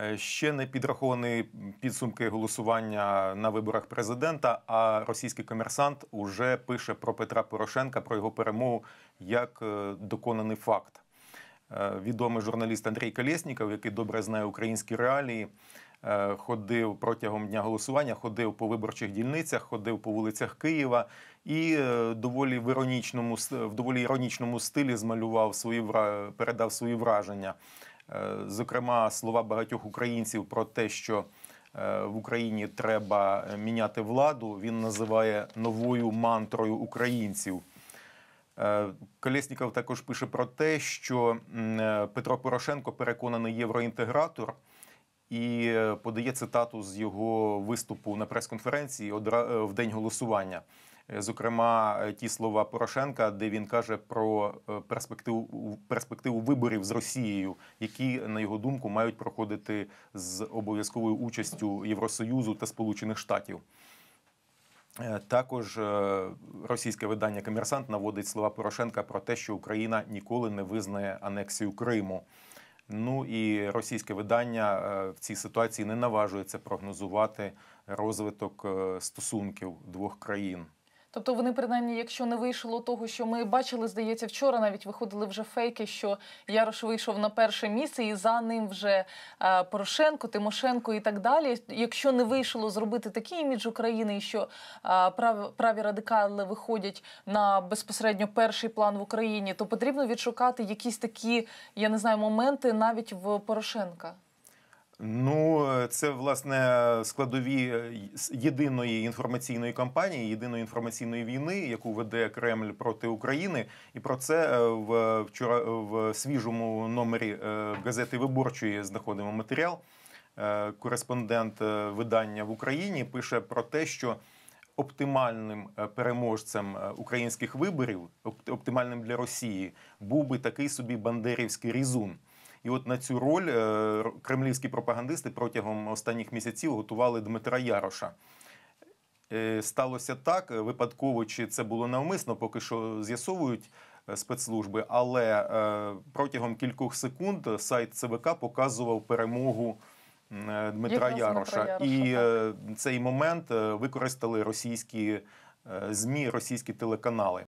Е, Ще не підраховані підсумки голосування на виборах президента. А російський комерсант уже пише про Петра Порошенка, про його перемогу як е, доконаний факт. Е, Відомий журналіст Андрій Колєсніков, який добре знає українські реалії, ходив протягом дня голосування, ходив по виборчих дільницях, ходив по вулицях Києва і доволі в іронічному в доволі іронічному стилі змалював свої передав свої враження. Е, Зокрема, слова багатьох українців про те, що е, в Україні треба міняти владу, він називає новою мантрою українців. Е, Колєсніков також пише про те, що Петро Порошенко переконаний євроінтегратор і подає цитату з його виступу на прес-конференції в день голосування. Е, Зокрема, е, ті слова Порошенка, де він каже про е, перспективу перспективу виборів з Росією, які, на його думку, мають проходити з обов'язковою участю Євросоюзу та Сполучених Штатів. Також російське видання Комерсант наводить слова Порошенка про те, що Україна ніколи не визнає анексію Криму. Ну і російське видання в цій ситуації не наважується прогнозувати розвиток стосунків двох країн. Тобто вони, принаймні, якщо не вийшло того, що ми бачили, здається, вчора навіть виходили вже фейки, що Ярош вийшов на перше місце, і за ним вже е, Порошенко, Тимошенко і так далі. Якщо не вийшло зробити такий імідж України, що е, прав, праві радикали виходять на безпосередньо перший план в Україні, то потрібно відшукати якісь такі, я не знаю, моменти навіть в Порошенка. Ну, е, це власне складові е, єдиної інформаційної кампанії, єдиної інформаційної війни, яку веде Кремль проти України. І про це е, в вчора в свіжому номері газети Виборчої знаходимо матеріал. Кореспондент видання в Україні пише про те, що оптимальним переможцем українських виборів, оптимальним для Росії, був би такий собі бандерівський різун. І от на цю роль е, кремлівські пропагандисти протягом останніх місяців готували Дмитра Яроша. Е, Сталося так, е, випадково чи це було навмисно, поки що з'ясовують спецслужби, але протягом кількох секунд сайт ЦВК показував перемогу Дмитра Яроша. Дмитра Яроша, І так. цей момент використали російські ЗМІ, російські телеканали.